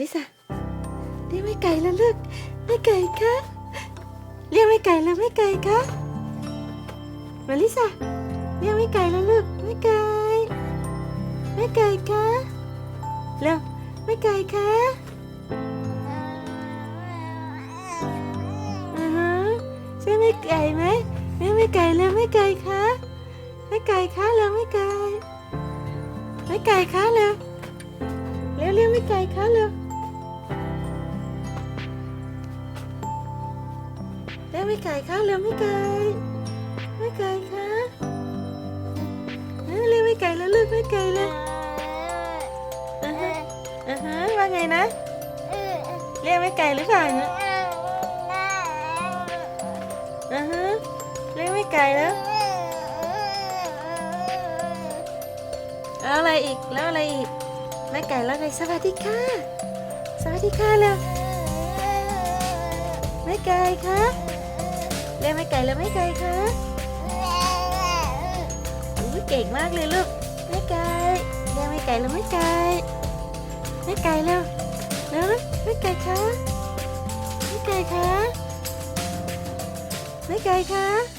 ลิซาเรียกไม่ไก่แล้วลูกไม่ไก่คะเรียกไม่ไก่แล้วไม่ไก่คะมาลิซาเรียกไม่ไก่แล้วลูกไม่ไก่ไม่ไก่คะเร็วไม่ไก่คะอือฮะใช่ไม่ไก่ไหมเรียกไม่ไก่แล้วไม่ไก่คะไม่ไก่คะเร็วไม่ไก่ไม่ไก่คะเร็วเร็วเรียกไม่ไก่คะเร็ว เรียกไม่ไก่คะเร็วไม่ไก่ไม่ไก่คะเอ้ยเรียกไม่ไก่แล้วลูกไม่ไก่เลยอือฮะอือฮะว่าไงนะเรียกไม่ไก่หรือเปล่าเนี่ยอือฮะเรียกไม่ไก่แล้วแล้วอะไรอีกแล้วอะไรอีกไม่ไก่แล้วไงสวัสดีค่ะสวัสดีค่ะเร็วไม่ไก่คะ เรียไม่ไก่เล่นไม่ไก่คะอุ้ยเก่งมากเลยลูกไม่ไก่เรียไม่ไก่เล่นไม่ไก่ไม่ไก่เร็วเร็วไม่ไก่คะไม่ไก่คะไม่ไก่คะ